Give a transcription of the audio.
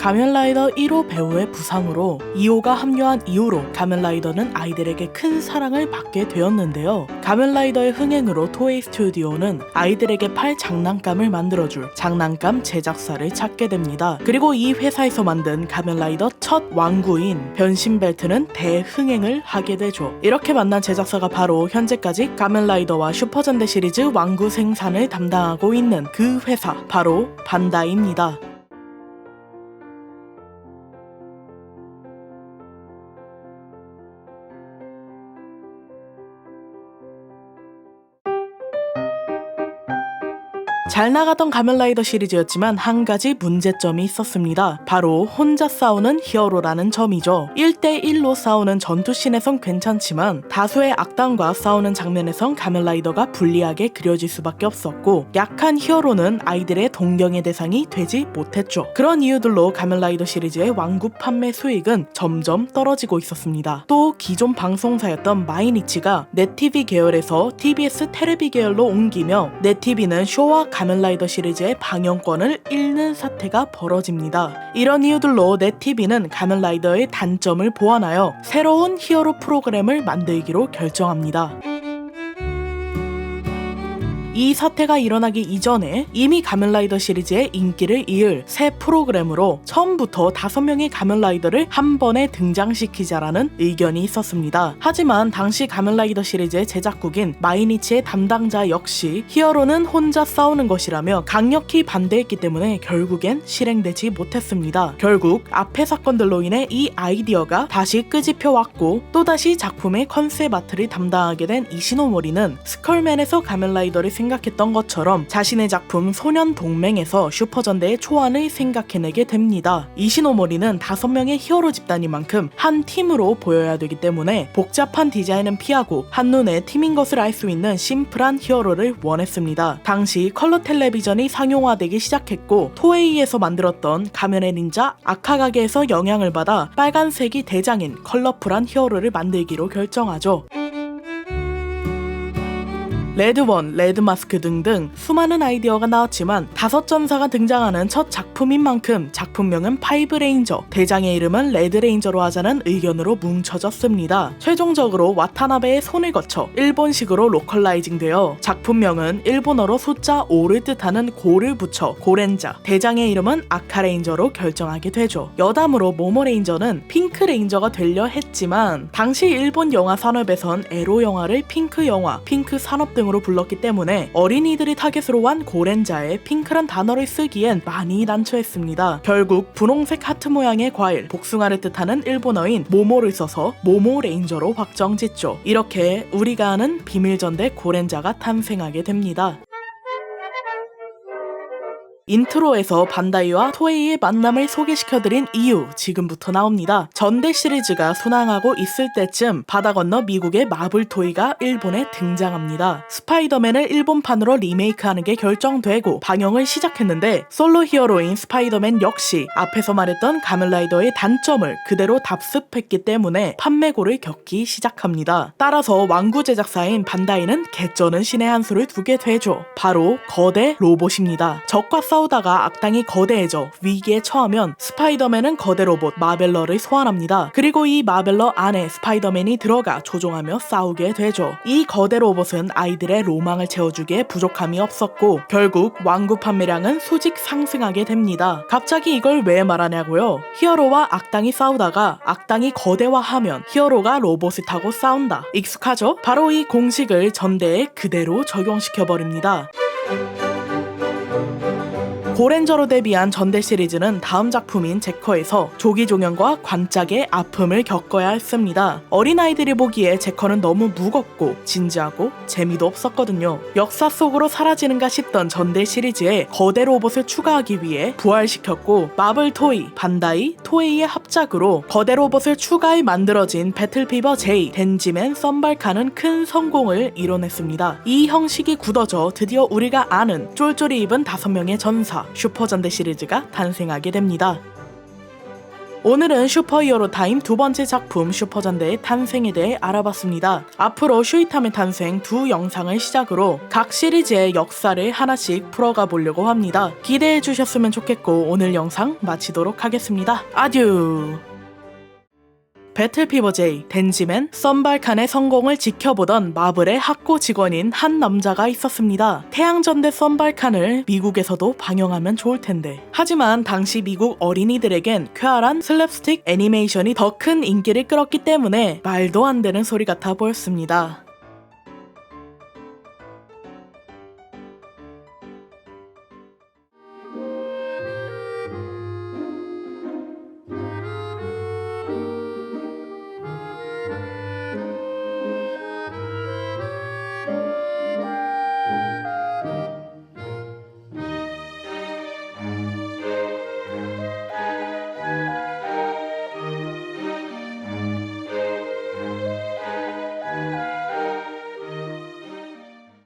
가면라이더 1호 배우의 부상으로 2호가 합류한 이후로 가면라이더는 아이들에게 큰 사랑을 받게 되었는데요. 가면라이더의 흥행으로 토에이 스튜디오는 아이들에게 팔 장난감을 만들어줄 장난감 제작사를 찾게 됩니다. 그리고 이 회사에서 만든 가면라이더 첫 왕구인 변신 벨트는 대흥행을 하게 되죠. 이렇게 만난 제작사가 바로 현재까지 가면라이더와 슈퍼전대 시리즈 왕구 생산을 담당하고 있는 그 회사 바로 반다이입니다. 잘 나가던 가면라이더 시리즈였지만 한 가지 문제점이 있었습니다. 바로 혼자 싸우는 히어로라는 점이죠. 1대1로 싸우는 전투씬에선 괜찮지만 다수의 악당과 싸우는 장면에선 가면라이더가 불리하게 그려질 수밖에 없었고 약한 히어로는 아이들의 동경의 대상이 되지 못했죠. 그런 이유들로 가면라이더 시리즈의 왕구 판매 수익은 점점 떨어지고 있었습니다. 또 기존 방송사였던 마이니치가 넷티비 계열에서 TBS 테레비 계열로 옮기며 넷티비는 쇼와 가면라이더 시리즈의 방영권을 잃는 사태가 벌어집니다. 이런 이유들로 넷티비는 가면라이더의 단점을 보완하여 새로운 히어로 프로그램을 만들기로 결정합니다. 이 사태가 일어나기 이전에 이미 가면라이더 시리즈의 인기를 이을 새 프로그램으로 처음부터 다섯 명의 가면라이더를 한 번에 등장시키자라는 의견이 있었습니다. 하지만 당시 가면라이더 시리즈의 제작국인 마이니치의 담당자 역시 히어로는 혼자 싸우는 것이라며 강력히 반대했기 때문에 결국엔 실행되지 못했습니다. 결국 앞의 사건들로 인해 이 아이디어가 다시 끄집혀 왔고 또다시 작품의 컨셉 아트를 담당하게 된 이시노모리는 스컬맨에서 가면라이더를 생각 했던 것처럼 자신의 작품 소년 동맹에서 슈퍼전대의 초안을 생각해내게 됩니다. 이시노모리는 다섯 명의 히어로 집단인 만큼 한 팀으로 보여야 되기 때문에 복잡한 디자인은 피하고 한눈에 팀인 것을 알 수 있는 심플한 히어로를 원했습니다. 당시 컬러 텔레비전이 상용화되기 시작했고 토에이에서 만들었던 가면의 닌자 아카가게에서 영향을 받아 빨간색이 대장인 컬러풀한 히어로를 만들기로 결정하죠. 레드원, 레드마스크 등등 수많은 아이디어가 나왔지만 다섯 전사가 등장하는 첫 작품인 만큼 작품명은 파이브 레인저, 대장의 이름은 레드 레인저로 하자는 의견으로 뭉쳐졌습니다. 최종적으로 와타나베의 손을 거쳐 일본식으로 로컬라이징되어 작품명은 일본어로 숫자 5를 뜻하는 고를 붙여 고렌자, 대장의 이름은 아카레인저로 결정하게 되죠. 여담으로 모모레인저는 핑크 레인저가 되려 했지만 당시 일본 영화 산업에선 에로 영화를 핑크 영화, 핑크 산업 등으로 불렀기 때문에 어린이들이 타겟으로 한 고렌자에 핑크란 단어를 쓰기엔 많이 난처했습니다. 결국 분홍색 하트 모양의 과일, 복숭아를 뜻하는 일본어인 모모를 써서 모모 레인저로 확정 짓죠. 이렇게 우리가 아는 비밀전대 고렌자가 탄생하게 됩니다. 인트로에서 반다이와 토에이의 만남을 소개시켜드린 이유 지금부터 나옵니다. 전대 시리즈가 순항하고 있을 때쯤 바다 건너 미국의 마블 토이가 일본에 등장합니다. 스파이더맨을 일본판으로 리메이크하는 게 결정되고 방영을 시작했는데 솔로 히어로인 스파이더맨 역시 앞에서 말했던 가면라이더의 단점을 그대로 답습했기 때문에 판매고를 겪기 시작합니다. 따라서 왕구 제작사인 반다이는 개쩌는 신의 한 수를 두게 되죠. 바로 거대 로봇입니다. 적과 싸 우다가 악당이 거대해져 위기에 처하면 스파이더맨은 거대 로봇 마벨러를 소환합니다. 그리고 이 마벨러 안에 스파이더맨이 들어가 조종하며 싸우게 되죠. 이 거대 로봇은 아이들의 로망을 채워주기에 부족함이 없었고 결국 왕구 판매량은 수직 상승하게 됩니다. 갑자기 이걸 왜 말하냐고요? 히어로와 악당이 싸우다가 악당이 거대화하면 히어로가 로봇을 타고 싸운다. 익숙하죠? 바로 이 공식을 전대에 그대로 적용시켜버립니다. 고렌저로 데뷔한 전대 시리즈는 다음 작품인 제커에서 조기 종영과 관짝의 아픔을 겪어야 했습니다. 어린아이들이 보기에 제커는 너무 무겁고 진지하고 재미도 없었거든요. 역사 속으로 사라지는가 싶던 전대 시리즈에 거대 로봇을 추가하기 위해 부활시켰고 마블 토이, 반다이, 토에이의 합작으로 거대 로봇을 추가해 만들어진 배틀피버 J, 덴지맨, 썸발카는 큰 성공을 이뤄냈습니다. 이 형식이 굳어져 드디어 우리가 아는 쫄쫄이 입은 다섯 명의 전사 슈퍼전대 시리즈가 탄생하게 됩니다. 오늘은 슈퍼히어로 타임 두 번째 작품 슈퍼전대의 탄생에 대해 알아봤습니다. 앞으로 슈이탐의 탄생 두 영상을 시작으로 각 시리즈의 역사를 하나씩 풀어가 보려고 합니다. 기대해 주셨으면 좋겠고 오늘 영상 마치도록 하겠습니다. 아듀! 배틀피버 J, 덴지맨, 썬발칸의 성공을 지켜보던 마블의 학고 직원인 한 남자가 있었습니다. 태양전대 썬발칸을 미국에서도 방영하면 좋을 텐데. 하지만 당시 미국 어린이들에겐 쾌활한 슬랩스틱 애니메이션이 더 큰 인기를 끌었기 때문에 말도 안 되는 소리 같아 보였습니다.